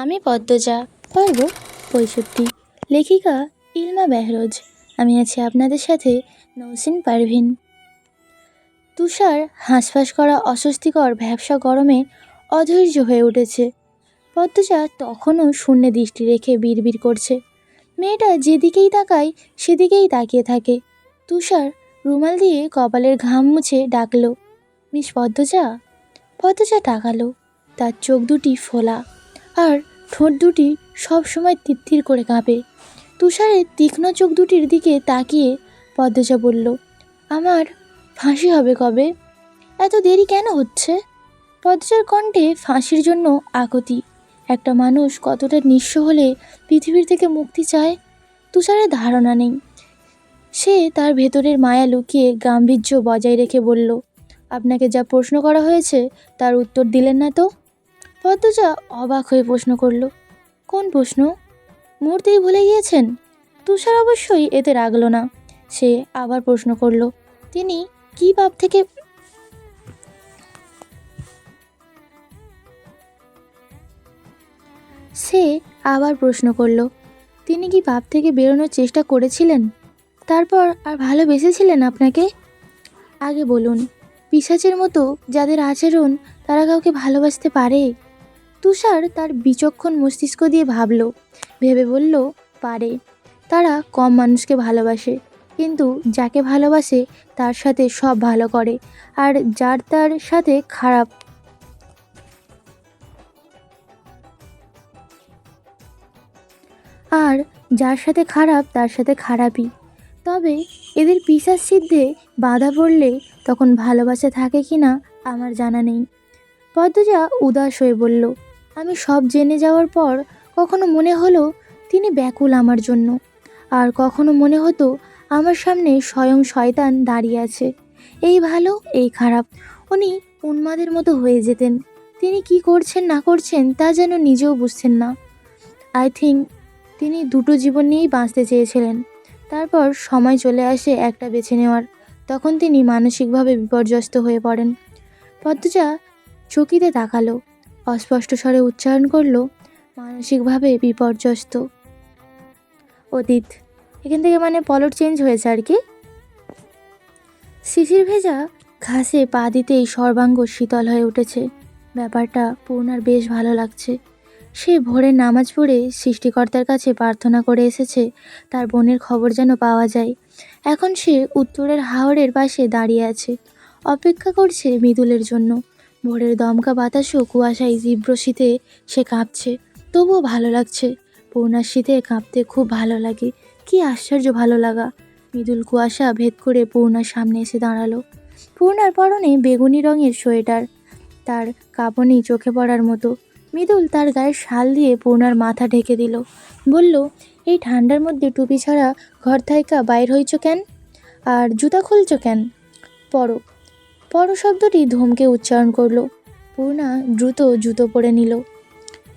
আমি পদ্মজা, পর্ব পঁয়ষট্টি। লেখিকা ইলমা বেহরোজ। আমি আছি আপনাদের সাথে নৌসিন পারভিন। তুষার হাঁসফাঁস করা অস্বস্তিকর ভ্যাবসা গরমে অধৈর্য হয়ে উঠেছে। পদ্মজা তখনও শূন্যে দৃষ্টি রেখে বিড়বিড় করছে। মেয়েটা যেদিকেই তাকায়, সেদিকেই তাকিয়ে থাকে। তুষার রুমাল দিয়ে কপালের ঘাম মুছে ডাকলো, মিস পদ্মজা? পদ্মজা তাকালো, তার চোখ দুটি ফোলা। আর ঠোঁট দুটি সব সময় তিত্তির করে কাঁপে। তুষারের তীক্ষ্ণ চোখ দুটির দিকে তাকিয়ে পদ্মজা বলল, আমার ফাঁসি হবে কবে? এত দেরি কেন হচ্ছে? পদ্মজার কণ্ঠে ফাঁসির জন্য আকতি। একটা মানুষ কতটা নিঃস্ব হলে পৃথিবীর থেকে মুক্তি চায়, তুষারের ধারণা নেই। সে তার ভেতরের মায়া লুকিয়ে গাম্ভীর্য বজায় রেখে বলল, আপনাকে যা প্রশ্ন করা হয়েছে তার উত্তর দিলেন না তো? পদ্মজা অবাক হয়ে প্রশ্ন করল, কোন প্রশ্ন? মুহূর্তেই ভুলে গিয়েছেন? তুষার অবশ্যই এতে রাগলো না। সে আবার প্রশ্ন করল, তিনি কি পাপ থেকে সে আবার প্রশ্ন করল, তিনি কি পাপ থেকে বেরোনোর চেষ্টা করেছিলেন? তারপর আর ভালোবেসেছিলেন আপনাকে? আগে বলুন পিসাচের মতো যাদের আচরণ তারা কাউকে ভালোবাসতে পারে? তুষার তার বিচক্ষণ মস্তিষ্ক দিয়ে ভাবল, ভেবে বলল, পারে। তারা কম মানুষকে ভালোবাসে, কিন্তু যাকে ভালোবাসে তার সাথে সব ভালো করে, আর যার তার সাথে খারাপ আর যার সাথে খারাপ তার সাথে খারাপই। তবে এদের পিসার সিদ্ধে বাধা পড়লে তখন ভালোবাসা থাকে কি না আমার জানা নেই। পদ্মজা উদাস হয়ে বলল আমি সব জেনে যাওয়ার পর কখনো মনে হলো তিনি ব্যাকুল আমার জন্য। আর কখনো মনে হতো আমার সামনে স্বয়ং শয়তান দাঁড়িয়ে আছে। এই ভালো, এই খারাপ, উনি উন্মাদের মতো হয়ে যেতেন। তিনি কি করছেন, না করছেন তা যেন নিজেও বুঝছেন না। আই থিঙ্ক তিনি দুটো জীবন নিয়েই বাঁচতে চেয়েছিলেন। তারপর সময় চলে আসে একটা বেছে নেওয়ার। তখন তিনি মানসিকভাবে বিপর্যস্ত হয়ে পড়েন। পদ্মজা চকিতে তাকালো। অস্পষ্ট স্বরে উচ্চারণ করল, মানসিকভাবে বিপর্যস্ত। অতীত, এখান থেকে মানে পলট চেঞ্জ হয়েছে আর কি? শিশির ভেজা ঘাসে পা দিতেই সর্বাঙ্গ শীতল হয়ে উঠেছে। ব্যাপারটা পূর্ণার বেশ ভালো লাগছে। সে ভোরে নামাজ পড়ে সৃষ্টিকর্তার কাছে প্রার্থনা করে এসেছে, তার বোনের খবর যেন পাওয়া যায়। এখন সে উত্তরের হাওরের পাশে দাঁড়িয়ে আছে। অপেক্ষা করছে মৃদুলের জন্য। ভোরের দমকা বাতাসও কুয়াশায় তীব্র শীতে সে কাঁপছে। তবুও ভালো লাগছে। পূর্ণার শীতে কাঁপতে খুব ভালো লাগে। কি আশ্চর্য ভালো লাগা। মৃদুল কুয়াশা ভেদ করে পূর্ণার সামনে এসে দাঁড়াল। পূর্ণার পরনে বেগুনি রঙের সোয়েটার। তার কাঁপনি চোখে পড়ার মতো। মৃদুল তার গায়ে শাল দিয়ে পূর্ণার মাথা ঢেকে দিল। বলল, এই ঠান্ডার মধ্যে টুপি ছাড়া ঘর থাইকা বাইর হইছ কেন? আর জুতা খুলছ কেন? পরো। শব্দটি ধমকে উচ্চারণ করল। পূর্ণা দ্রুত জুতো পরে নিল।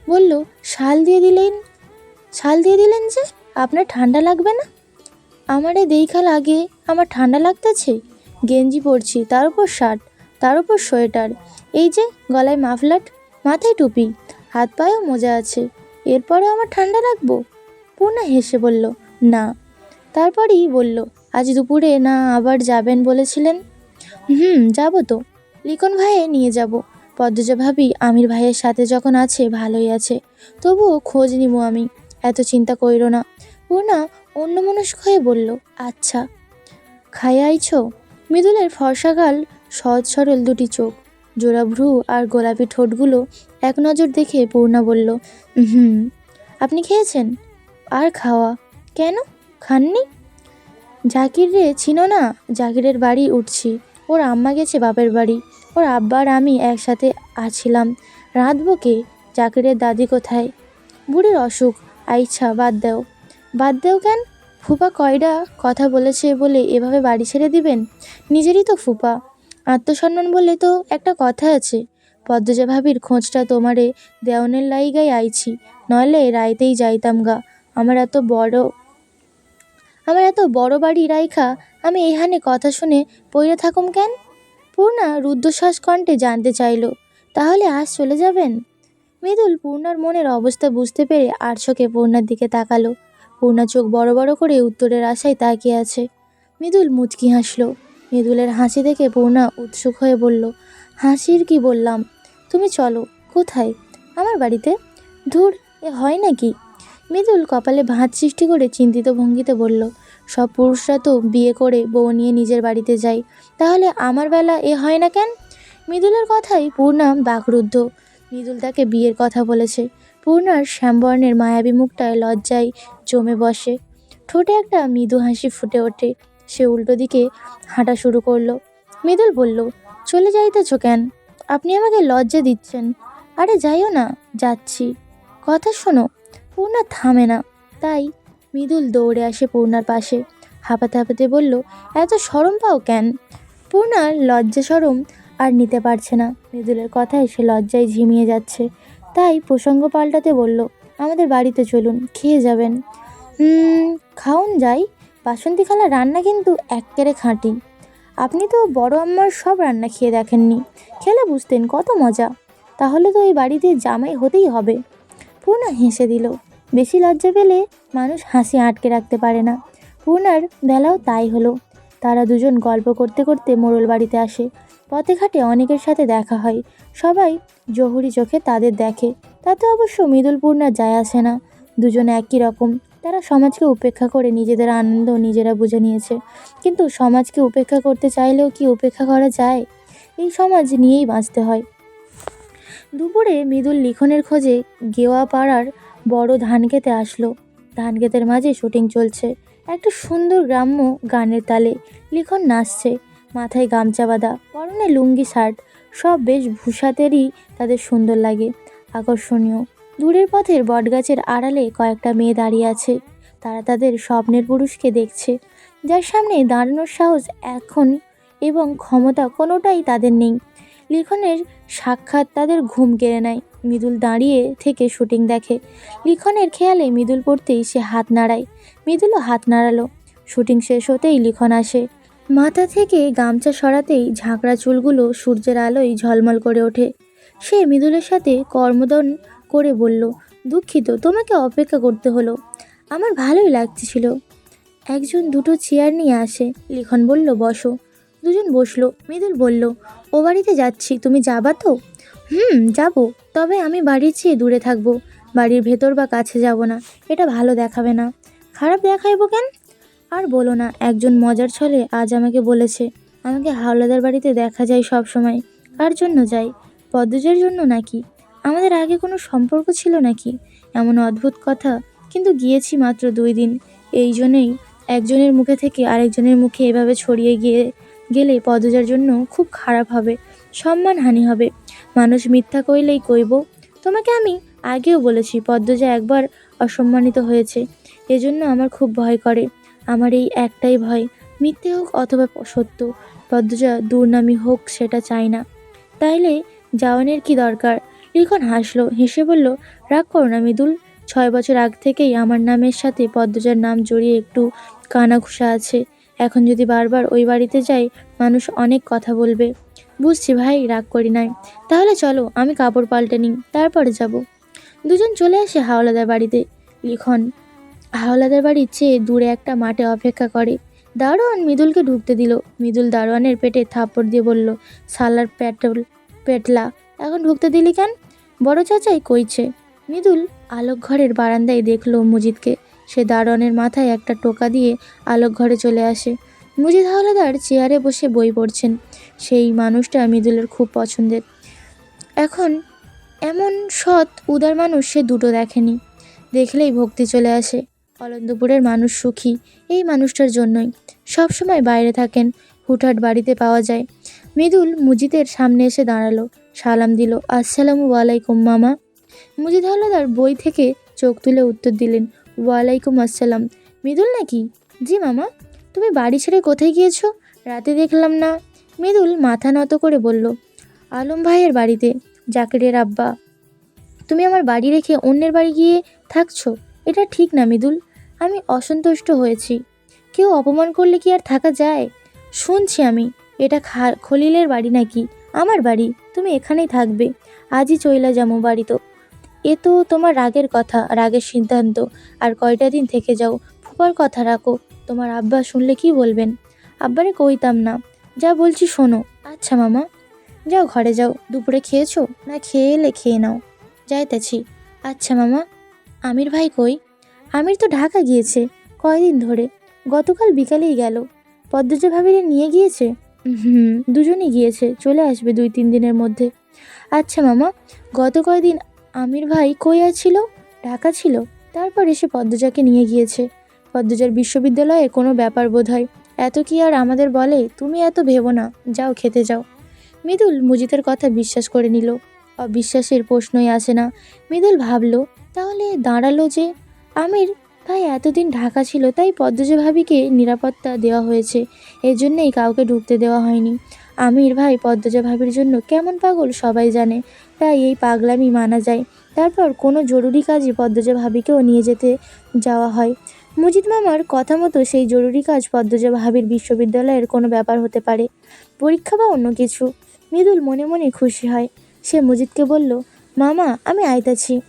বলল, শাল দিয়ে দিলেন? শাল দিয়ে দিলেন যে? আপনার ঠান্ডা লাগবে না? আমারে দেখা লাগে আমার ঠান্ডা লাগতেছে? গেঞ্জি পরছি, তার উপর শার্ট, তার উপর সোয়েটার। এই যে, গলায় মাফলাট মাথায় টুপি, হাত পায়েও মোজা আছে, এরপরে আমার ঠান্ডা লাগবো? পূর্ণা হেসে বলল, না। তারপরেই বলল, আজ দুপুরে না আবার যাবেন বলেছিলেন? হুম, যাব তো। লিখন ভাইয়ে নিয়ে যাব। পদ্মজা ভাবি, আমির ভাইয়ের সাথে যখন আছে, ভালোই আছে। তবুও খোঁজ নিব আমি। এত চিন্তা কইরো না। পূর্ণা অন্যমনস্ক হয়ে বলল আচ্ছা। খাই আইছ? মৃদুলের ফর্সাগাল সহজ সরল দুটি চোখ। জোড়া ভ্রু আর গোলাপি ঠোঁটগুলো এক নজর দেখে পূর্ণা বলল হুম। আপনি খেয়েছেন? আর খাওয়া? কেন? খাননি? জাকির রে ছিল না? জাকিরের বাড়ি উঠছি। ওর আম্মা গেছে বাপের বাড়ি। ওর আব্বা আর আমি একসাথে আছিলাম। রাঁধবো কে? জাকিরের দাদি কোথায়? বুড়ির অসুখ। আইচ্ছা বাদ দাও। বাদ দেও কেন? ফুপা কয়ডা কথা বলেছে বলে এভাবে বাড়ি ছেড়ে দিবেন? নিজেরই তো ফুপা। আত্মসম্মান বলে তো একটা কথা আছে। পদ্মজা ভাবির খোঁজটা তোমারে দেওয়ানের লাইগাই আইছি। নইলে রাইতেই যাইতাম গা। আমার এত বড় আমার এত বড় বাড়ি রাইখা, আমি এখানে কথা শুনে পইরে থাকুম কেন? পূর্ণা রুদ্ধশ্বাস কণ্ঠে জানতে চাইল, তাহলে আজ চলে যাবেন? মৃদুল পূর্ণার মনের অবস্থা বুঝতে পেরে আর চোখে পূর্ণার দিকে তাকালো। পূর্ণা চোখ বড় বড় করে উত্তরের আশায় তাকিয়ে আছে। মৃদুল মুচকি হাসলো। মৃদুলের হাসি দেখে পূর্ণা উৎসুক হয়ে বলল, হাসির কি বললাম? তুমি চলো, কোথায়? আমার বাড়িতে? ধুর, এ হয় নাকি? মৃদুল কপালে ভাঁজ সৃষ্টি করে চিন্তিত ভঙ্গিতে বলল, সব পুরুষরা তো বিয়ে করে বউ নিয়ে নিজের বাড়িতে যায়, তাহলে আমার বেলা এ হয় না কেন? মৃদুলের কথাই পূর্ণা বাকরুদ্ধ। মৃদুল তাকে বিয়ের কথা বলেছে। পূর্ণার শ্যামবর্ণের মায়াবী মুখটায় লজ্জায় জমে বসে। ঠোঁটে একটা মৃদু হাসি ফুটে ওঠে। সে উল্টো দিকে হাঁটা শুরু করল। মৃদুল বলল, চলে যাইতেছ কেন? আপনি আমাকে লজ্জা দিচ্ছেন। আরে যাইও না, যাচ্ছি। কথা শোনো পূর্ণা থামে না। তাই মৃদুল দৌড়ে আসে পূর্ণার পাশে। হাঁপাতে হাঁপাতে বলল, এত সরম পাও কেন? পূর্ণার লজ্জা সরম আর নিতে পারছে না। মৃদুলের কথায় সে লজ্জায় ঝিমিয়ে যাচ্ছে। তাই প্রসঙ্গ পাল্টাতে বলল, আমাদের বাড়িতে চলুন, খেয়ে যাবেন। খাউন যাই। বাসন্তী খালা রান্না কিন্তু এক্কেরে খাঁটি। আপনি তো বড় আম্মার সব রান্না খেয়ে দেখেননি। খেলে বুঝতেন কত মজা। তাহলে তো এই বাড়িতে জামাই হতেই হবে। পূর্ণা হেসে দিল। বেশি লজ্জা পেলে মানুষ হাসি আটকে রাখতে পারে না। পূর্ণার বেলাও তাই হলো। তারা দুজন গল্প করতে করতে মোড়ল বাড়িতে আসে। পথে ঘাটে অনেকের সাথে দেখা হয়। সবাই জহুরি চোখে তাদের দেখে। তাতে অবশ্য মৃদুল পূর্ণা যায় আসে না। দুজনে একই রকম। তারা সমাজকে উপেক্ষা করে নিজেদের আনন্দ নিজেরা বুঝে নিয়েছে। কিন্তু সমাজকে উপেক্ষা করতে চাইলেও কি উপেক্ষা করা যায়? এই সমাজ নিয়েই বাঁচতে হয়। দুপুরে মৃদুল লিখনের খোঁজে গেওয়া পাড়ার বড় ধান খেতে আসলো। ধান ক্ষেতের মাঝে শুটিং চলছে। একটা সুন্দর গ্রাম্য গানের তালে লিখন নাচছে। মাথায় গামছা বাঁধা, পরনে লুঙ্গি শার্ট, সব বেশ ভূষাতেরই তাদের সুন্দর লাগে। আকর্ষণীয়। দূরের পথের বটগাছের আড়ালে কয়েকটা মেয়ে দাঁড়িয়ে আছে। তারা তাদের স্বপ্নের পুরুষকে দেখছে। যার সামনে দাঁড়ানোর সাহস এখন এবং ক্ষমতা কোনোটাই তাদের নেই। লিখনের সাক্ষাৎ তাদের ঘুম কেড়ে নেয়। মৃদুল দাঁড়িয়ে থেকে শুটিং দেখে। লিখনের খেয়ালে মৃদুল পড়তেই সে হাত নাড়ায়। মৃদুলও হাত নাড়ালো। শুটিং শেষ হতেই লিখন আসে। মাথা থেকে গামছা সরাতেই ঝাঁকড়া চুলগুলো সূর্যের আলোয় ঝলমল করে ওঠে। সে মৃদুলের সাথে কর্মদন করে বলল, দুঃখিত, তোমাকে অপেক্ষা করতে হলো। আমার ভালোই লাগতেছিল। একজন দুটো চেয়ার নিয়ে আসে। লিখন বলল, বসো। দুজন বসল। মৃদুল বলল, ও বাড়িতে যাচ্ছি, তুমি যাবা তো? হুম, যাব, তবে আমি বাড়ির চেয়ে দূরে থাকব। বাড়ির ভেতর বা কাছে যাব না, এটা ভালো দেখাবে না। খারাপ দেখাইবো কেন? আর বলো না, একজন মজার ছলে আজ আমাকে বলেছে, আমাকে হাওলাদার বাড়িতে দেখা যায় সব সময়। কার জন্য যাই পদ্মজের জন্য নাকি? আমাদের আগে কোনো সম্পর্ক ছিল নাকি? এমন অদ্ভুত কথা, কিন্তু গিয়েছি মাত্র দুই দিন। এই জন্যই একজনের মুখে থেকে আরেকজনের মুখে এভাবে ছড়িয়ে গিয়ে গেলে পদজার জন্য খুব খারাপ হবে সম্মানহানি হবে। মানুষ মিথ্যা কইলেই কইব। তোমাকে আমি আগেও বলেছি, পদ্মজা একবার অসম্মানিত হয়েছে। এজন্য আমার খুব ভয় করে। আমার এই একটাই ভয়, মিথ্যে হোক অথবা সত্য, পদ্মজা দুর্নামি হোক সেটা চাই না। তাইলে যাওয়ানের কি দরকার? লিখন হাসলো, হেসে বলল, রাগ করো না মৃদুল। ছয় বছর আগ থেকেই আমার নামের সাথে পদ্মজার নাম জড়িয়ে একটু কানাঘুষা আছে। এখন যদি বারবার ওই বাড়িতে যাই, মানুষ অনেক কথা বলবে। বুঝছি ভাই, রাগ করি নাই। তাহলে চলো, আমি কাপড় পাল্টে নিই, তারপরে যাব। দুজন চলে আসে হাওলাদার বাড়িতে। লিখন, হাওলাদার বাড়ির চেয়ে দূরে একটা মাঠে অপেক্ষা করে। দারোয়ান মৃদুলকে ঢুকতে দিল। মৃদুল দারোয়ানের পেটে থাপ্পড় দিয়ে বলল, সালার পেটল, পেটলা, এখন ঢুকতে দিলি কেন? বড় চাচাই কইছে। মৃদুল আলোক ঘরের বারান্দায় দেখল মুজিদকে। সে দারোয়ানের মাথায় একটা টোকা দিয়ে আলোক ঘরে চলে আসে। মুজিদ হাওলাদার চেয়ারে বসে বই পড়ছেন। সেই মানুষটা মৃদুলের খুব পছন্দের। এখন এমন সৎ, উদার মানুষ সে দুটো দেখেনি। দেখলেই ভক্তি চলে আসে। অলন্দপুরের মানুষ সুখী, এই মানুষটার জন্যই। সব সময় বাইরে থাকেন, হুটহাট বাড়িতে পাওয়া যায়। মৃদুল মুজিদের সামনে এসে দাঁড়াল, সালাম দিল, আসসালামু আলাইকুম মামা। মুজিদ হাওলাদার বই থেকে চোখ তুলে উত্তর দিলেন ওয়ালাইকুম আসসালাম। মৃদুল নাকি? জি মামা, তুমি বাড়ি ছেড়ে কোথায় গিয়েছো? রাতে দেখলাম না। মৃদুল মাথা নত করে বলল, আলম ভাইয়ের বাড়িতে, জাকিরের আব্বা। তুমি আমার বাড়ি রেখে অন্যের বাড়ি গিয়ে থাকছো? এটা ঠিক না মৃদুল, আমি অসন্তুষ্ট হয়েছি। কেউ অপমান করলে কি আর থাকা যায়? শুনছি আমি, এটা খা, খলিলের বাড়ি নাকি? আমার বাড়ি, তুমি এখানেই থাকবে। আজই চইলা যাব বাড়ি তো। এ তো তোমার রাগের কথা, রাগের সিদ্ধান্ত। আর কয়টা দিন থেকে যাও ফুপার কথা রাখো। তোমার আব্বা শুনলে কি বলবেন? আব্বারে কইতাম না। যা বলছি শোনো। আচ্ছা মামা। যাও ঘরে যাও। দুপুরে খেয়েছো? না খেয়ে এলে খেয়ে নাও। যাইতেছি। আচ্ছা মামা। আমির ভাই কই? আমির তো ঢাকা গিয়েছে, কয়দিন ধরে। গতকাল বিকালেই গেল। পদ্মজা ভাবিরে নিয়ে গিয়েছে? হুম, দুজনই গিয়েছে। চলে আসবে দুই তিন দিনের মধ্যে। আচ্ছা মামা। গত কয়দিন আমির ভাই কই ছিল ঢাকা ছিল। তারপর এসে পদ্মজাকে নিয়ে গিয়েছে। পদ্মজার বিশ্ববিদ্যালয়ে কোনো ব্যাপার বোধ হয় এত কি আর আমাদের বলে? তুমি এত ভেবো না। যাও, খেতে যাও। মৃদুল মুজিতের কথা বিশ্বাস করে নিল। অবিশ্বাসের প্রশ্নই আসে না। মৃদুল ভাবল, তাহলে দাঁড়াল যে। আমির, ভাই এতদিন ঢাকা ছিল, তাই পদ্মজা ভাবিকে নিরাপত্তা দেওয়া হয়েছে। এই জন্যেই কাউকে ঢুকতে দেওয়া হয়নি। আমির ভাই পদ্মজা ভাবির জন্য কেমন পাগল সবাই জানে। তাই এই পাগলামি মানা যায়। তারপর কোনো জরুরি কাজে পদ্মজা ভাবিকেও নিয়ে যেতে যাওয়া হয়। মুজিদ মামার কথা মতো সেই জরুরি কাজ পদ্মজা ভাবির বিশ্ববিদ্যালয়ের কোনো ব্যাপার হতে পারে। পরীক্ষা বা অন্য কিছু। মৃদুল মনে মনে খুশি হয়। সে মুজিদকে বলল, মামা, আমি আইতাছি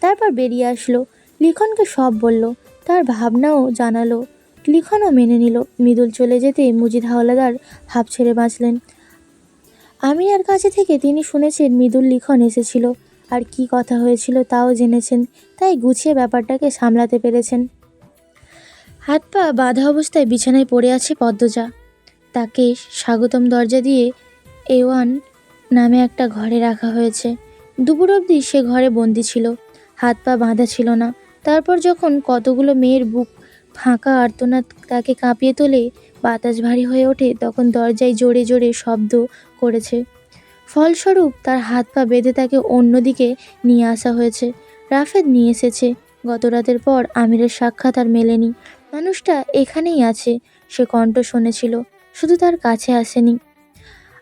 তারপর বেরিয়ে আসলো। লিখনকে সব বলল। তার ভাবনাও জানালো। লিখনও মেনে নিল। মৃদুল চলে যেতে মুজিদ হাওলাদার হাঁপ ছেড়ে বাঁচলেন। আমিনার কাছে থেকে তিনি শুনেছেন মৃদুল লিখন এসেছিল। আর কি কথা হয়েছিল তাও জেনেছেন, তাই গুছিয়ে ব্যাপারটাকে সামলাতে পেরেছেন। হাত পা বাঁধা অবস্থায় বিছানায় পড়ে আছে পদ্মজা। তাকে স্বাগতম দরজা দিয়ে এ ওয়ান নামে একটা ঘরে রাখা হয়েছে। দুপুর অবধি সে ঘরে বন্দি ছিল। হাত পা বাঁধা ছিল না। তারপর যখন কতগুলো মেয়ের বুক ফাঁকা আর্তনাদ তাকে কাঁপিয়ে তোলে, বাতাস ভারী হয়ে ওঠে, তখন দরজায় জোরে জোরে শব্দ করেছে। ফলস্বরূপ তার হাত পা বেঁধে তাকে অন্যদিকে নিয়ে আসা হয়েছে। রাফেদ নিয়ে এসেছে। গত রাতের পর আমিরের সাক্ষাৎ আর মেলেনি। মানুষটা এখানেই আছে, সে কণ্ঠ শুনেছিল, শুধু তার কাছে আসেনি।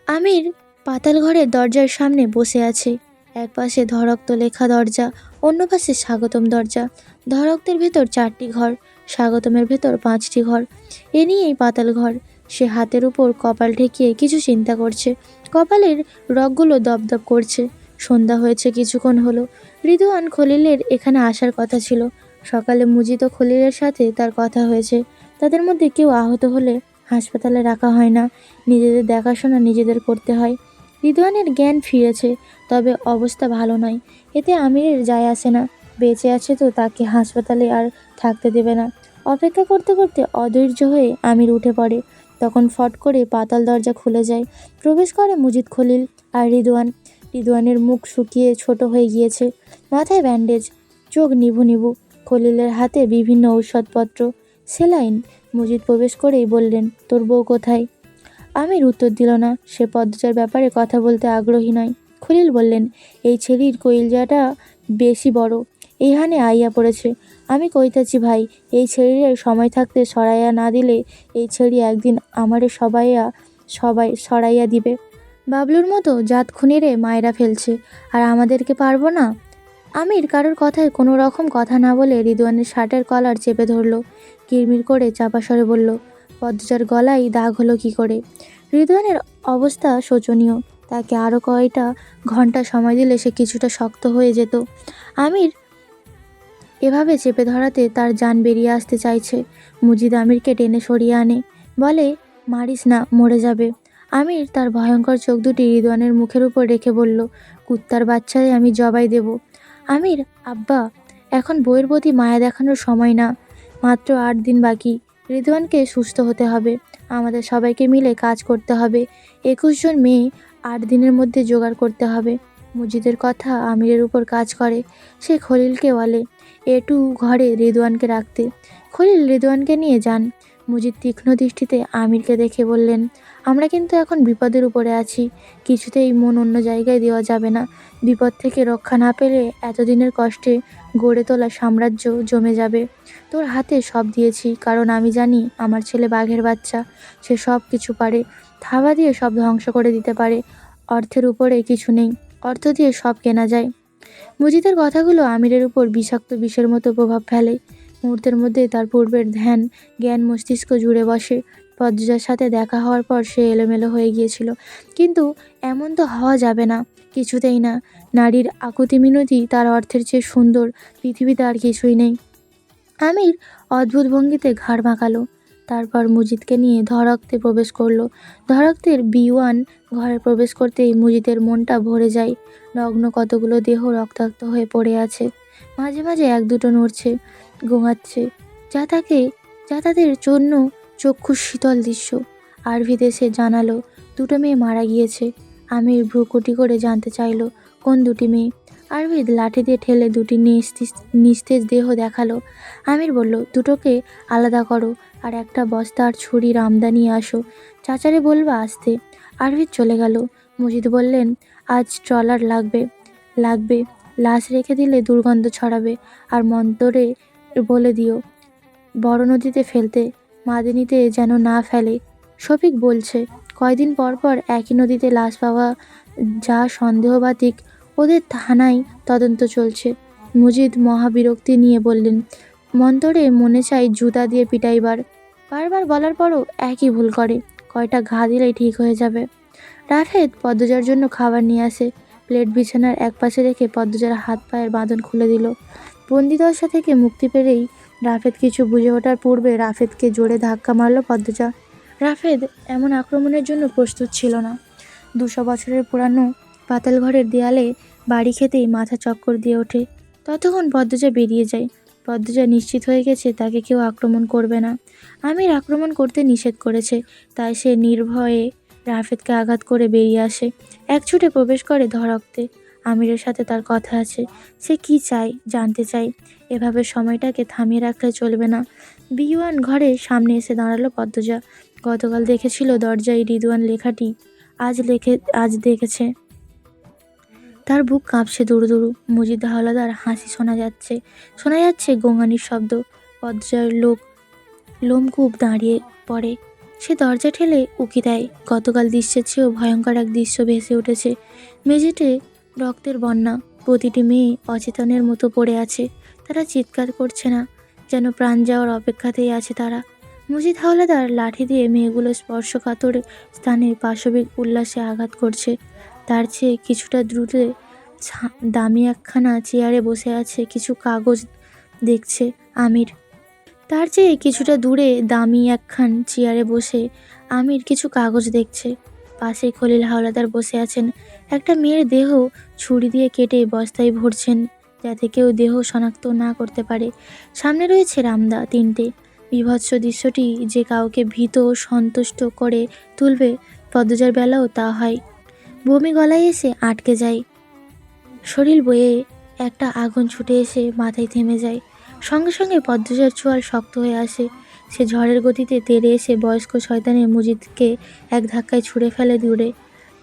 আমির পাতাল ঘরের দরজার সামনে বসে আছে। এক পাশে ধরক্ত লেখা দরজা, অন্য পাশে স্বাগতম দরজা। ধরক্তের ভেতর চারটি ঘর স্বাগতমের ভেতর পাঁচটি ঘর। এ নিয়েই পাতাল ঘর। সে হাতের উপর কপাল ঠেকিয়ে কিছু চিন্তা করছে। কপালের রগগুলো দপদপ করছে। সন্ধ্যা হয়েছে কিছুক্ষণ হলো। রিদুয়ান খলিলের এখানে আসার কথা ছিল। সকালে মুজিত খলিলের সাথে তার কথা হয়েছে। তাদের মধ্যে কেউ আহত হলে হাসপাতালে রাখা হয় না। নিজেদের দেখাশোনা নিজেদের করতে হয়। রিদওয়ানের জ্ঞান ফিরেছে, তবে অবস্থা ভালো নয়। এতে আমিরের যায় আসে না। বেঁচে আছে তো, তাকে হাসপাতালে আর থাকতে দেবে না। অপেক্ষা করতে করতে অধৈর্য হয়ে আমির উঠে পড়ে। তখন ফট করে পাতাল দরজা খুলে যায়। প্রবেশ করে মুজিদ খলিল আর রিদওয়ান। রিদওয়ানের মুখ শুকিয়ে ছোট হয়ে গিয়েছে। মাথায় ব্যান্ডেজ, চোখ নিভু নিভু, খলিলের হাতে বিভিন্ন ঔষধপত্র, সেলাইন। মুজিদ প্রবেশ করেই বললেন, তোর বউ কোথায়? আমির উত্তর দিল না। সে পদ্মজার ব্যাপারে কথা বলতে আগ্রহী নয়। খলিল বললেন, এই ছেলির কইলজাটা বেশি বড়। এইখানে আইয়া পড়েছে। আমি কইতাছি, ভাই, এই ছেড়ির সময় থাকতে সরাইয়া না দিলে এই ছেড়ি একদিন আমারে সবাইয়া, সবাই সরাইয়া দিবে। বাবলুর মতো জাত খুনিরে মায়েরা ফেলছে, আর আমাদেরকে পারব না? আমির কারোর কথায় কোনো রকম কথা না বলে রিদওয়ানের শার্টের কলার চেপে ধরলো, কিরমির করে চাপা স্বরে বলল, পদ্মজার গলায় দাগ হলো কি করে? রিদওয়ানের অবস্থা শোচনীয়, তাকে আরও কয়টা ঘণ্টা সময় দিলে সে কিছুটা শক্ত হয়ে যেত। আমির এভাবে চেপে ধরাতে তার যান বেরিয়ে আসতে চাইছে। মুজিদ আমিরকে টেনে সরিয়ে আনে। বলে, মারিস না, মরে যাবে। আমির তার ভয়ঙ্কর চোখ দুটি রিদওয়ানের মুখের উপর রেখে বলল, কুত্তার বাচ্চারে আমি জবাই দেব। আমির, আব্বা, এখন বইয়ের প্রতি মায়া দেখানোর সময় না। মাত্র আট দিন বাকি। রিদওয়ানকে সুস্থ হতে হবে। আমাদের সবাইকে মিলে কাজ করতে হবে। একুশ জন মেয়ে আট দিনের মধ্যে জোগাড় করতে হবে। মুজিদের কথা আমিরের উপর কাজ করে। সে খলিলকে বলে এটু ঘরে রেদওয়ানকে রাখতে। খলিল রেদওয়ানকে নিয়ে যান। মুজিদ তীক্ষ্ণ দৃষ্টিতে আমিরকে দেখে বললেন, আমরা কিন্তু এখন বিপদের উপরে আছি। কিছুতেই মন অন্য জায়গায় দেওয়া যাবে না। বিপদ থেকে রক্ষা না পেলে এতদিনের কষ্টে গড়ে তোলা সাম্রাজ্য জমে যাবে। তোর হাতে সব দিয়েছি, কারণ আমি জানি আমার ছেলে বাঘের বাচ্চা। সে সব কিছু পারে। থাবা দিয়ে সব ধ্বংস করে দিতে পারে। অর্থের উপরে কিছু নেই। অর্থ দিয়ে সব কেনা যায়। মুজিদের কথাগুলো আমিরের উপর বিষাক্ত বিষের মতো প্রভাব ফেলে। মুহূর্তের মধ্যে তার পূর্বের ধ্যান, জ্ঞান, মস্তিষ্ক জুড়ে বসে। পদ্মজার সাথে দেখা হওয়ার পর সে এলোমেলো হয়ে গিয়েছিল। কিন্তু এমন তো হওয়া যাবে না, কিছুতেই না। নারীর আকুতি মিনতি তার অর্থের চেয়ে সুন্দর, পৃথিবীতে আর কিছুই নেই। আমির অদ্ভুত ভঙ্গিতে ঘাড় বাঁকালো। তারপর মুজিদকে নিয়ে ধরক্তে প্রবেশ করল। ধরক্তের বিওয়ান ঘরে প্রবেশ করতেই মুজিদের মনটা ভরে যায়। নগ্ন কতগুলো দেহ রক্তাক্ত হয়ে পড়ে আছে। মাঝে মাঝে এক দুটো নড়ছে গোঙাচ্ছে যা তাকে, যা তাদের জন্য চক্ষু শীতল দৃশ্য। আরভি দেশে জানালো, দুটো মেয়ে মারা গিয়েছে। আমির ভ্রুকুটি করে জানতে চাইলো, কোন দুটি মেয়ে? আরভিদ লাঠি দিয়ে ঠেলে দুটি নিস্তেজ দেহ দেখাল। আমির বলল, দুটোকে আলাদা করো। আর একটা বস্তা আর ছুরির আমদানি আসো। চাচারে বলবা আসতে। আরভিদ চলে গেল। মজিদ বললেন, আজ ট্রলার লাগবে। লাগবে। লাশ রেখে দিলে দুর্গন্ধ ছড়াবে। আর মন্তরে বলে দিও, বড় নদীতে ফেলতে। মাদিনীতে যেন না ফেলে। শফিক বলছে, কয়দিন পর পর একই নদীতে লাশ পাওয়া যা সন্দেহবাতিক। ওদের থানায় তদন্ত চলছে। মুজিদ মহাবিরক্তি নিয়ে বললেন মন্তরে মনে চাই জুতা দিয়ে পিটাইবার। বারবার বলার পরও একই ভুল করে। কয়টা ঘা দিলেই ঠিক হয়ে যাবে। রাফেদ পদ্মজার জন্য খাবার নিয়ে আসে। প্লেট বিছানার এক পাশে রেখে পদ্মজার হাত পায়ের বাঁধন খুলে দিল। বন্দিদশা থেকে মুক্তি পেলেই রাফেদ কিছু বুঝে ওঠার পূর্বে রাফেদকে জোরে ধাক্কা মারল পদ্মজা। রাফেদ এমন আক্রমণের জন্য প্রস্তুত ছিল না। দুশো বছরের পুরানো পাতাল ঘরের দেয়ালে বাড়ি খেতেই মাথা চক্কর দিয়ে ওঠে। ততক্ষণ পদ্মজা বেরিয়ে যায়। পদ্মজা নিশ্চিত হয়ে গেছে, তাকে কেউ আক্রমণ করবে না। আমির আক্রমণ করতে নিষেধ করেছে, তাই সে নির্ভয়ে রাফেদকে আঘাত করে বেরিয়ে আসে। এক ছুটে প্রবেশ করে ধরক্তে। আমিরের সাথে তার কথা আছে, সে কি চায় জানতে চায় এভাবে সময়টাকে থামিয়ে রাখলে চলবে না। বিওয়ান ঘরে সামনে এসে দাঁড়াল পদ্মজা। গতকাল দেখেছিল দরজায় রিদুয়ান লেখাটি, আজ লেখে, আজ দেখেছে। তার বুক কাঁপছে দুরু দুরু। মুজিদ হাওলাদার হাসি শোনা যাচ্ছে। শোনা যাচ্ছে গোঙানির শব্দ। পদ্মজার লোক লোমকূপ দাঁড়িয়ে পড়ে। সে দরজা ঠেলে উকি দেয়। গতকাল দৃশ্যের চেয়েও ভয়ঙ্কর এক দৃশ্য ভেসে উঠেছে। মেঝেতে রক্তের বন্যা। প্রতিটি মেয়ে অচেতনের মতো পড়ে আছে। তারা চিৎকার করছে না, যেন প্রাণ যাওয়ার অপেক্ষাতেই আছে তারা। মুজিদ হাওলাদার লাঠি দিয়ে মেয়েগুলো স্পর্শকাতর স্থানে পাশবিক উল্লাসে আঘাত করছে। তার চেয়ে কিছুটা দ্রুতে ছা- দামি একখানা চেয়ারে বসে আছে, কিছু কাগজ দেখছে আমির। তার চেয়ে কিছুটা দূরে দামি একখান চেয়ারে বসে আমির কিছু কাগজ দেখছে। পাশে খলিল হাওলাদার বসে আছেন। একটা মেয়ের দেহ ছুরি দিয়ে কেটে বস্তায় ভরছেন, যাতে কেউ দেহ শনাক্ত না করতে পারে। সামনে রয়েছে রামদা তিনটে। বিভৎস দৃশ্যটি যে কাউকে ভীত সন্তুষ্ট করে তুলবে, পদ্মজার বেলাও তা হয়। বমি গলায় এসে আটকে যায়। শরীর বয়ে একটা আগুন ছুটে এসে মাথায় থেমে যায়। সঙ্গে সঙ্গে পদ্মজার চোয়াল শক্ত হয়ে আসে। সে ঝড়ের গতিতে তেড়ে এসে বয়স্ক শয়তানের মুজিদকে এক ধাক্কায় ছুঁড়ে ফেলে দূরে।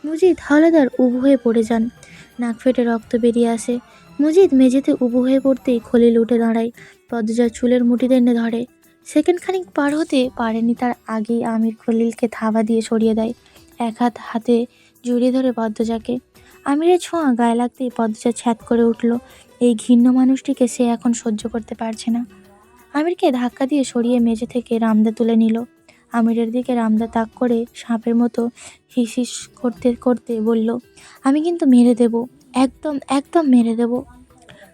মুজিদ হাওলাদার উবু হয়ে পড়ে যান। নাক ফেটে রক্ত বেরিয়ে আসে। মুজিদ মেঝেতে উবু হয়ে পড়তেই খলিল উঠে দাঁড়ায়। পদ্মজার চুলের মুঠি টেনে ধরে। সেকেন্ড খানিক পার হতে পারেনি তার আগেই আমির খলিলকে থাবা দিয়ে সরিয়ে দেয়। এক হাত হাতে জড়িয়ে ধরে পদ্মজাকে। আমিরের ছোঁয়া গায়ে লাগতেই পদ্মজা ছ্যাত করে উঠল। এই ঘৃণ্য মানুষটিকে সে এখন সহ্য করতে পারছে না। আমিরকে ধাক্কা দিয়ে সরিয়ে মেঝে থেকে রামদা তুলে নিল। আমিরের দিকে রামদা তাক করে সাপের মতো হিসিস করতে করতে বলল, আমি কিন্তু মেরে দেব, একদম একদম মেরে দেব।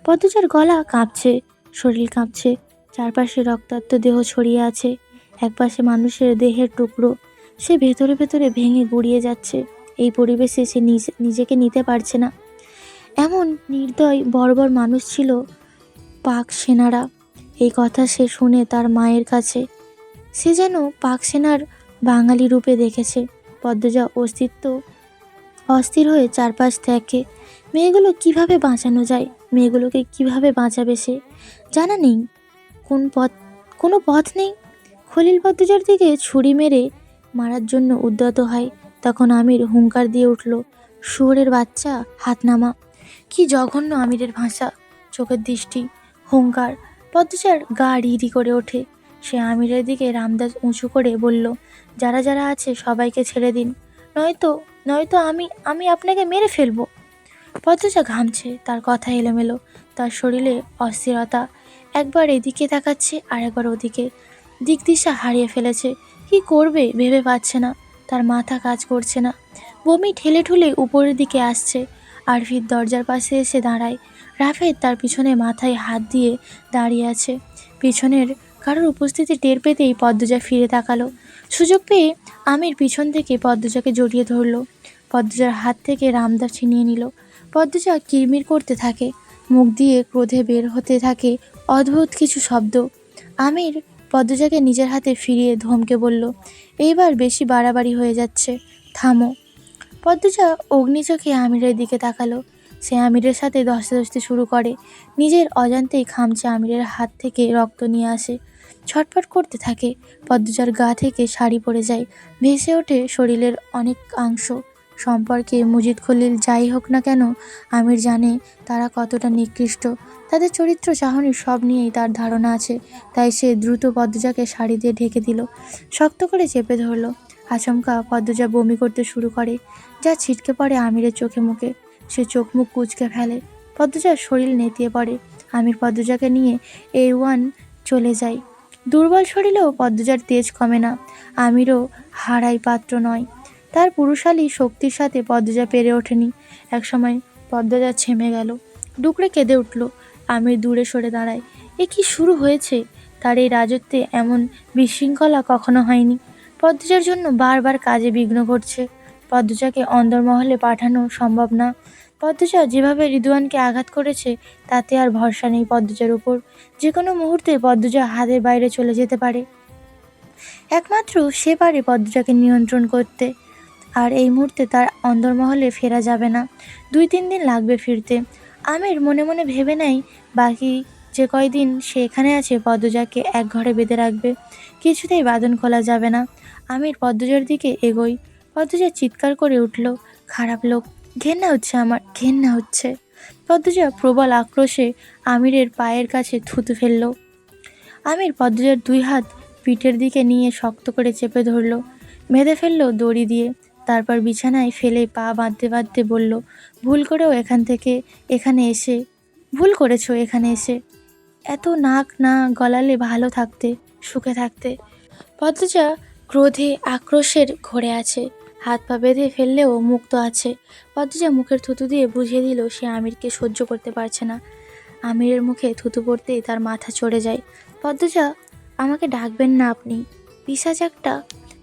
পদ্মজার গলা কাঁপছে, শরীর কাঁপছে। চারপাশে রক্তাক্ত দেহ ছড়িয়ে আছে। একপাশে মানুষের দেহের টুকরো। সে ভেতরে ভেতরে ভেঙে গুড়িয়ে যাচ্ছে। এই পরিবেশে সে নিজ- নিজেকে নিতে পারছে না। এমন নির্দয়, বর্বর মানুষ ছিল পাক সেনারা। এই কথা সে শুনে তার মায়ের কাছে। সে যেন পাক সেনার বাঙালি রূপে দেখেছে। পদ্মজা অস্তিত্ব অস্থির হয়ে চারপাশ দেখে, মেয়েগুলো কীভাবে বাঁচানো যায়? মেয়েগুলোকে কীভাবে বাঁচাবে সে? জানা নেই। কোন পথ, কোনো পথ নেই। খলিল পদ্মজার দিকে ছুরি মেরে মারার জন্য উদ্যত হয়। তখন আমির হুঙ্কার দিয়ে উঠল, শুয়োরের বাচ্চা হাত নামা কি জঘন্য আমিরের ভাষা, চোখের দৃষ্টি, হুঙ্কার। পদ্মচার গা রিরি করে ওঠে। সে আমিরের দিকে রামদাস উঁচু করে বলল, যারা যারা আছে, সবাইকে ছেড়ে দিন। নয়তো নয়তো আমি আমি আপনাকে মেরে ফেলব। পদ্মজা ঘামছে, তার কথা এলোমেলো, তার শরীরে অস্থিরতা। একবার এদিকে তাকাচ্ছে আর একবার ওদিকে। দিক দিশা হারিয়ে ফেলেছে। কি করবে, ভেবে পাচ্ছে না। তার মাথা কাজ করছে না। বমি ঠেলে ঠুলে উপরের দিকে আসছে। আরফির দরজার পাশে এসে দাঁড়ায়। রাফেদ তার পিছনে মাথায় হাত দিয়ে দাঁড়িয়ে আছে। পিছনের কারোর উপস্থিতি টের পেতেই পদ্মজা ফিরে তাকালো। সুযোগ পেয়ে আমির পিছন থেকে পদ্মজাকে জড়িয়ে ধরলো। পদ্মজার হাত থেকে রামদা ছিনিয়ে নিল। পদ্মজা কিরমির করতে থাকে। মুখ দিয়ে ক্রোধে বের হতে থাকে অদ্ভুত কিছু শব্দ। আমির পদ্মজাকে নিজের হাতে ফিরিয়ে ধমকে বলল, এইবার বেশি বাড়াবাড়ি হয়ে যাচ্ছে, থামো। পদ্মজা অগ্নিচোখে আমিরের দিকে তাকালো। সে আমিরের সাথে ধস্তাধস্তি শুরু করে। নিজের অজান্তেই খামচে আমিরের হাত থেকে রক্ত নিয়ে আসে। ছটফট করতে থাকে। পদ্মজার গা থেকে শাড়ি পড়ে যায়। ভেসে ওঠে শরীরের অনেক অংশ। সম্পর্কে মুজিদ খলিল যাই হোক না কেন, আমির জানে তারা কতটা নিকৃষ্ট। তাদের চরিত্র চাহনি সব নিয়েই তার ধারণা আছে, তাই সে দ্রুত পদ্মজাকে শাড়ি দিয়ে ঢেকে দিল, শক্ত করে চেপে ধরলো। আচমকা পদ্মজা বমি করতে শুরু করে, যা ছিটকে পড়ে আমিরের চোখে মুখে। সে চোখ মুখ কুচকে ফেলে, পদ্মজার শরীর নেতিয়ে পড়ে। আমির পদ্মজাকে নিয়ে এ ওয়ান চলে যায়। দুর্বল শরীরেও পদ্মজার তেজ কমে না। আমিরও হারাই পাত্র নয়। তার পুরুষালী শক্তির সাথে পদ্মজা পেরে ওঠেনি। একসময় পদ্মজা ছেমে গেল, ডুকরে কেঁদে উঠল, আমির দূরে সরে দাঁড়ায়। এ কি শুরু হয়েছে? তার এই রাজত্বে এমন বিশৃঙ্খলা কখনো হয়নি। পদ্মজার জন্য বারবার কাজে বিঘ্ন ঘটছে। পদ্মজাকে অন্দরমহলে পাঠানো সম্ভব না। পদ্মজা যেভাবে রিদুয়ানকে আঘাত করেছে, তাতে আর ভরসা নেই পদ্মজার উপর। যে কোনো মুহূর্তে পদ্মজা হাতের বাইরে চলে যেতে পারে। একমাত্র সে পারে পদ্মজাকে নিয়ন্ত্রণ করতে। আর এই মুহূর্তে তার অন্দরমহলে ফেরা যাবে না। দুই তিন দিন লাগবে ফিরতে। আমির মনে মনে ভেবে নেয়, বাকি যে কয়দিন সে এখানে আছে, পদ্মজাকে এক ঘরে বেঁধে রাখবে। কিছুতেই বাঁধন খোলা যাবে না। আমির পদ্মজার দিকে এগোই পদ্মজা চিৎকার করে উঠল, খারাপ লোক, ঘেন্না হচ্ছে আমার, ঘেন্না হচ্ছে। পদ্মজা প্রবল আক্রোশে আমিরের পায়ের কাছে থুতু ফেলল। আমির পদ্মজার দুই হাত পিঠের দিকে নিয়ে শক্ত করে চেপে ধরল। বেঁধে ফেলল দড়ি দিয়ে। তারপর বিছানায় ফেলে পা বাঁধতে বাঁধতে বলল, ভুল করেও এখান থেকে এখানে এসে, ভুল করেছ এখানে এসে। এত নাক না গলালে ভালো থাকতে, সুখে থাকতে পদ্মজা ক্রোধে আক্রোশের ঘরে আছে, হাত পা বেঁধে ফেললেও মুক্ত আছে। পদ্মজা মুখের থুতু দিয়ে বুঝিয়ে দিল, সে আমিরকে সহ্য করতে পারছে না। আমিরের মুখে থুতু পড়তেই তার মাথা চড়ে যায়। পদ্মজা আমাকে ডাকবেন না আপনি। পিসাজ একটা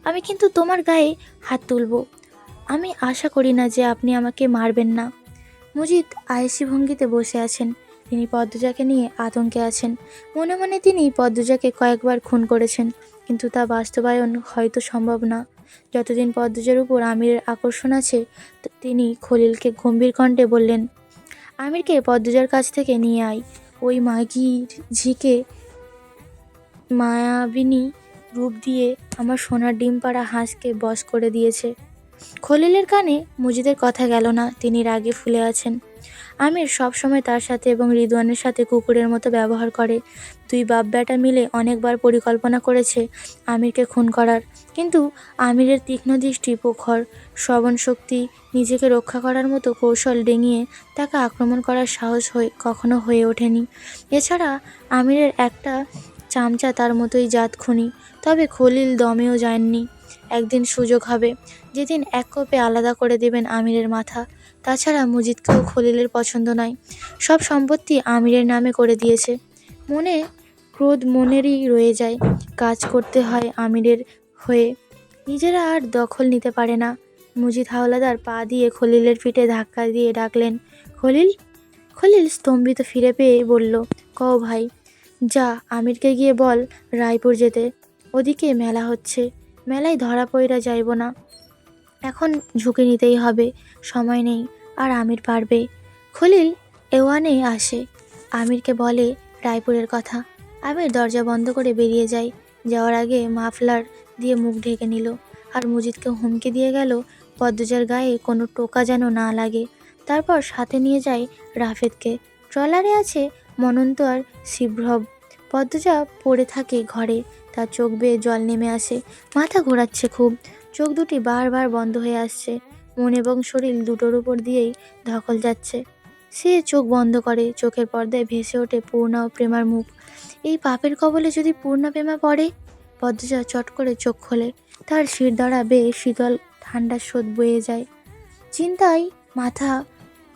আমি কিন্তু তোমার গায়ে হাত তুলব। আমি আশা করি না যে আপনি আমাকে মারবেন না। মুজিদ আয়েসি ভঙ্গিতে বসে আছেন। তিনি পদ্মজাকে নিয়ে আতঙ্কে আছেন। মনে মনে তিনি পদ্মজাকে কয়েকবার খুন করেছেন, কিন্তু তা বাস্তবায়ন হয়তো সম্ভব না। যতদিন পদ্মজার উপর আমিরের আকর্ষণ আছে তিনি খলিলকে গম্ভীর কণ্ঠে বললেন, আমিরকে পদ্মজার কাছ থেকে নিয়ে আয়। ওই মাগির ঝিকে মায়াবিনী রূপ দিয়ে আমার সোনার ডিম পাড়া হাঁসকে বশ করে দিয়েছে। খলিলের কানে মুজিদের কথা গেল না, তিনি রাগে ফুলে আছেন। আমির সবসময় তার সাথে এবং রিদওয়ানের সাথে কুকুরের মতো ব্যবহার করে। দুই বাপ বেটা মিলে অনেকবার পরিকল্পনা করেছে আমিরকে খুন করার। কিন্তু আমিরের তীক্ষ্ণ দৃষ্টি প্রখর শ্রবণ শক্তি, নিজেকে রক্ষা করার মতো কৌশল ডেঙিয়ে তাকে আক্রমণ করার সাহস হয়ে কখনো হয়ে ওঠেনি। এছাড়া আমিরের একটা চামচা তার মতোই জাত খুনি তবে খলিল দমেও যায়নি। একদিন সুযোগ হবে, যেদিন এক কোপে আলাদা করে দেবেন আমিরের মাথা। তাছাড়া মুজিদকেও খলিলের পছন্দ নয় সব সম্পত্তি আমিরের নামে করে দিয়েছে। মনে, ক্রোধ মনেরই রয়ে যায়, কাজ করতে হয় আমিরের হয়ে। নিজেরা আর দখল নিতে পারে না। মুজিদ হাওলাদার পা দিয়ে খলিলের পিঠে ধাক্কা দিয়ে ডাকলেন, খলিল? খলিল স্তম্ভিত ফিরে পেয়ে বলল, কও ভাই যা আমিরকে গিয়ে বল রায়পুর যেতে। ওদিকে মেলা হচ্ছে। মেলায় ধরা পইরা যাইব না। এখন ঝুঁকি নিতেই হবে, সময় নেই, আর আমির পারবে। খলিল এওয়ানে আসে। আমিরকে বলে রায়পুরের কথা। আমির দরজা বন্ধ করে বেরিয়ে যায়। যাওয়ার আগে মাফলার দিয়ে মুখ ঢেকে নিল। আর মুজিদকে হুমকি দিয়ে গেল, পদ্মজার গায়ে কোনো টোকা যেন না লাগে। তারপর সাথে নিয়ে যায় রাফেদকে। ট্রলারে আছে মনন্ত আর শিভ্রব পদ্মজা পড়ে থাকে ঘরে। তার চোখ বেয়ে জল নেমে আসে। মাথা ঘোরাচ্ছে খুব। চোখ দুটি বারবার বন্ধ হয়ে আসছে। মন এবং শরীর দুটোর উপর দিয়েই ধকল যাচ্ছে। সে চোখ বন্ধ করে। চোখের পর্দায় ভেসে ওঠে পূর্ণা ও প্রেমার মুখ। এই পাপের কবলে যদি পূর্ণা প্রেমা পড়ে? পদ্মজা চট করে চোখ খোলে। তার শিরদাঁড়া বেয়ে শীতল ঠান্ডা স্রোত বয়ে যায়। চিন্তায় মাথা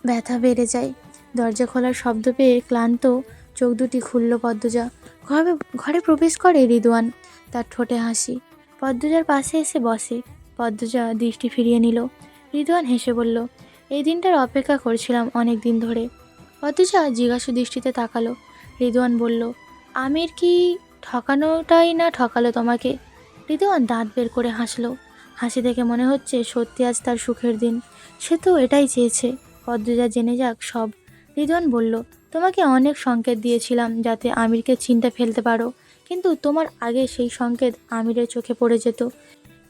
ব্যথা বেড়ে যায়। দরজা খোলার শব্দ পেয়ে ক্লান্ত চোখ দুটি খুলল পদ্মজা। ঘরে ঘরে প্রবেশ করে রিদওয়ান তার ঠোঁটে হাসি। পদ্মজার পাশে এসে বসে। পদ্মজা দৃষ্টি ফিরিয়ে নিল। রিদওয়ান হেসে বলল, এই দিনটার অপেক্ষা করছিলাম অনেক দিন ধরে। পদ্মজা জিজ্ঞাসু দৃষ্টিতে তাকালো। রিদওয়ান বলল, আমির কি ঠকানোটাই না ঠকালো তোমাকে? রিদওয়ান দাঁত বের করে হাসলো। হাসি দেখে মনে হচ্ছে সত্যি আজ তার সুখের দিন। সে তো এটাই চেয়েছে। পদ্মজা জেনে যাক সব রিদওয়ান বলল, তোমাকে অনেক সংকেত দিয়েছিলাম যাতে আমিরকে চিনতে ফেলতে পারো। কিন্তু তোমার আগে সেই সংকেত আমিরের চোখে পড়ে যেত।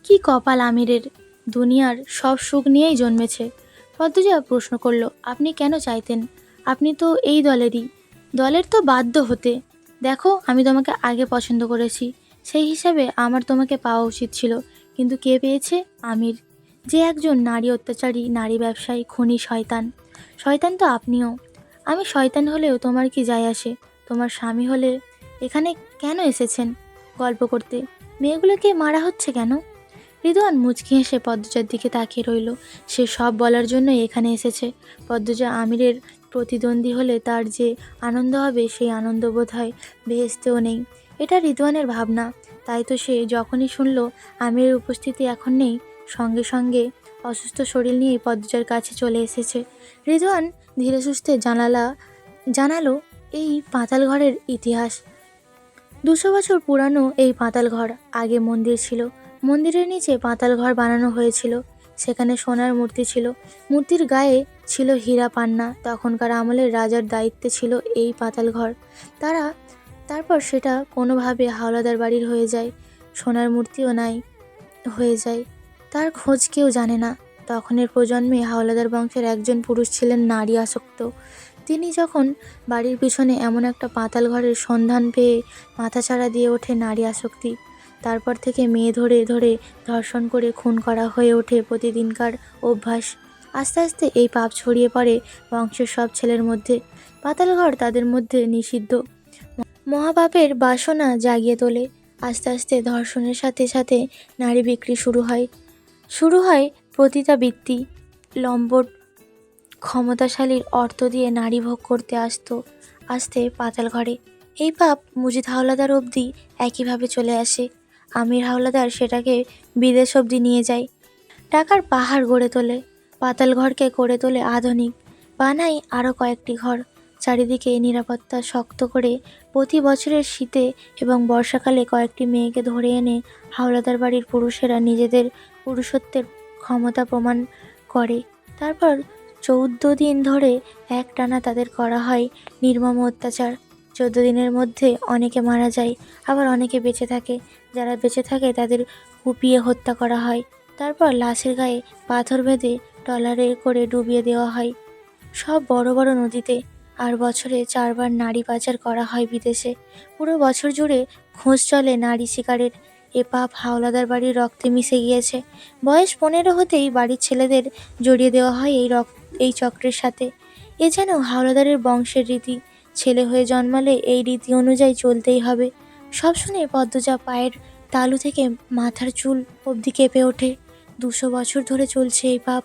কি কপাল আমিরের? দুনিয়ার সব সুখ নিয়েই জন্মেছে। পদ্মজা প্রশ্ন করল, আপনি কেন চাইতেন? আপনি তো এই দলেরই। দলের তো বাধ্য হতে। দেখো, আমি তোমাকে আগে পছন্দ করেছি। সেই হিসাবে আমার তোমাকে পাওয়া উচিত ছিল। কিন্তু কে পেয়েছে? আমির। যে একজন নারী অত্যাচারী, নারী ব্যবসায়ী, খুনি শয়তান। শয়তান তো আপনিও। আমি শয়তান হলেও তোমার কি যায় আসে? তোমার স্বামী হলে এখানে কেন এসেছেন? গল্প করতে। মেয়েগুলোকে মারা হচ্ছে কেন? রিদওয়ান মুচকি হেসে পদ্মজার দিকে তাকিয়ে রইল। সে সব বলার জন্যই এখানে এসেছে। পদ্মজা আমিরের প্রতিদ্বন্দ্বী হলে তার যে আনন্দ হবে, সেই আনন্দ বোধ হয় বেহেস্তেও নেই। এটা রিদওয়ানের ভাবনা। তাই তো সে যখনই শুনল, আমিরের উপস্থিতি এখন নেই। সঙ্গে সঙ্গে অসুস্থ শরীর নিয়ে পদ্মজার কাছে চলে এসেছে। রিদওয়ান ধীরে সুস্থে জানালা জানালো এই পাতাল ঘরের ইতিহাস। দুশো বছর পুরানো এই পাতাল ঘর আগে মন্দির ছিল। মন্দিরের নিচে পাতাল ঘর বানানো হয়েছিল। সেখানে সোনার মূর্তি ছিল। মূর্তির গায়ে ছিল হীরা পান্না। তখনকার আমলের রাজার দায়িত্বে ছিল এই পাতাল ঘর। তারা তারপর সেটা কোনোভাবে হাওলাদার বাড়ির হয়ে যায়। সোনার মূর্তিও নাই হয়ে যায়। তার খোঁজ কেউ জানে না। তখনের প্রজন্মে হাওলাদার বংশের একজন পুরুষ ছিলেন নারী আসক্ত। তিনি যখন বাড়ির পিছনে এমন একটা পাতাল ঘরের সন্ধান পেয়ে মাথাছাড়া দিয়ে ওঠে নারী আসক্তি, তারপর থেকে মেয়ে ধরে ধরে ধর্ষণ করে খুন করা হয়ে ওঠে প্রতিদিনকার অভ্যাস। আস্তে আস্তে এই পাপ ছড়িয়ে পড়ে বংশের সব ছেলের মধ্যে। পাতালঘর তাদের মধ্যে নিষিদ্ধ। মহাপাপের বাসনা জাগিয়ে তোলে। আস্তে আস্তে ধর্ষণের সাথে সাথে নারী বিক্রি শুরু হয়। শুরু হয় পতিতাবৃত্তি লম্বট, ক্ষমতাশালীর অর্থ দিয়ে নারী ভোগ করতে আসতো, আসতে পাতাল ঘরে। এই পাপ মুজিদ হাওলাদার অবধি একইভাবে চলে আসে। আমির হাওলাদার সেটাকে বিদেশ অবধি নিয়ে যায়। টাকার পাহাড় গড়ে তোলে, পাতাল ঘরকে করে তোলে আধুনিক। বানাই আরও কয়েকটি ঘর। চারিদিকে নিরাপত্তা শক্ত করে প্রতি বছরের শীতে এবং বর্ষাকালে কয়েকটি মেয়েকে ধরে এনে হাওলাদার বাড়ির পুরুষেরা নিজেদের পুরুষত্বের ক্ষমতা প্রমাণ করে। তারপর চৌদ্দ দিন ধরে এক টানা তাদের করা হয় নির্মম অত্যাচার। চোদ্দ দিনের মধ্যে অনেকে মারা যায়, আবার অনেকে বেঁচে থাকে। যারা বেঁচে থাকে তাদের কুপিয়ে হত্যা করা হয়। তারপর লাশের গায়ে পাথর বেঁধে ট্রলারে করে ডুবিয়ে দেওয়া হয়। সব বড় বড় নদীতে আর বছরে চারবার নারী পাচার করা হয় বিদেশে। পুরো বছর জুড়ে খোঁজ চলে নারী শিকারের। এ পাপ হাওলাদার বাড়ির রক্তে মিশে গিয়েছে। বয়স পনেরো হতেই বাড়ির ছেলেদের জড়িয়ে দেওয়া হয় এই রক্ত, এই চক্রের সাথে। এ যেন হাওলাদারের বংশের রীতি। ছেলে হয়ে জন্মালে এই রীতি অনুযায়ী চলতেই হবে। সব শুনে পদ্মজা পায়ের তালু থেকে মাথার চুল অবধি কেঁপে ওঠে। দুশো বছর ধরে চলছে এই পাপ।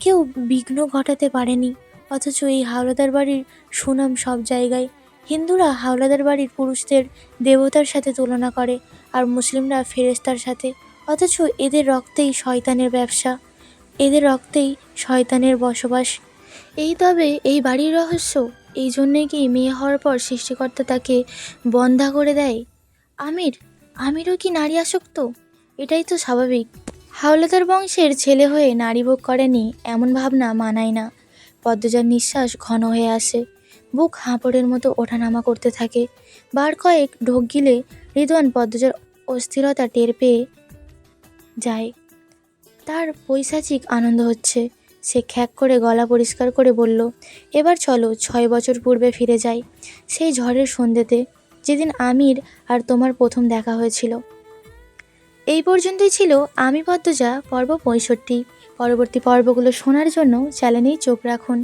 কেউ বিঘ্ন ঘটাতে পারেনি। অথচ এই হাওলাদার বাড়ির সুনাম সব জায়গায়। হিন্দুরা হাওলাদার বাড়ির পুরুষদের দেবতার সাথে তুলনা করে আর মুসলিমরা ফেরেস্তার সাথে। অথচ এদের রক্তেই শয়তানের ব্যবসা, এদের রক্তেই শয়তানের বসবাস। এই তবে এই বাড়ির রহস্য, এই জন্যে কি মেয়ে হওয়ার পর সৃষ্টিকর্তা তাকে বন্ধা করে দেয়? আমির, আমিরও কি নারী আসক্ত? এটাই তো স্বাভাবিক। হাওলাদার বংশের ছেলে হয়ে নারী ভোগ করেনি, এমন ভাবনা মানায় না। পদ্মজার নিঃশ্বাস ঘন হয়ে আসে। বুক হাঁপড়ের মতো ওঠানামা করতে থাকে। বার কয়েক ঢোক গিলে রিদওয়ান পদ্মজার অস্থিরতা টের পেয়ে যায়। তার পৈশাচিক আনন্দ হচ্ছে। সে খ্যাক করে গলা পরিষ্কার করে বলল, এবার চলো, ছয় বছর পূর্বে ফিরে যাই। সেই ঝড়ের সন্ধ্যেতে যেদিন আমির আর তোমার প্রথম দেখা হয়েছিল। এই পর্যন্তই ছিল আমি পদ্মজা, পর্ব পঁয়ষট্টি। পরবর্তী পর্বগুলো শোনার জন্য চ্যানেলেই চোখ রাখুন।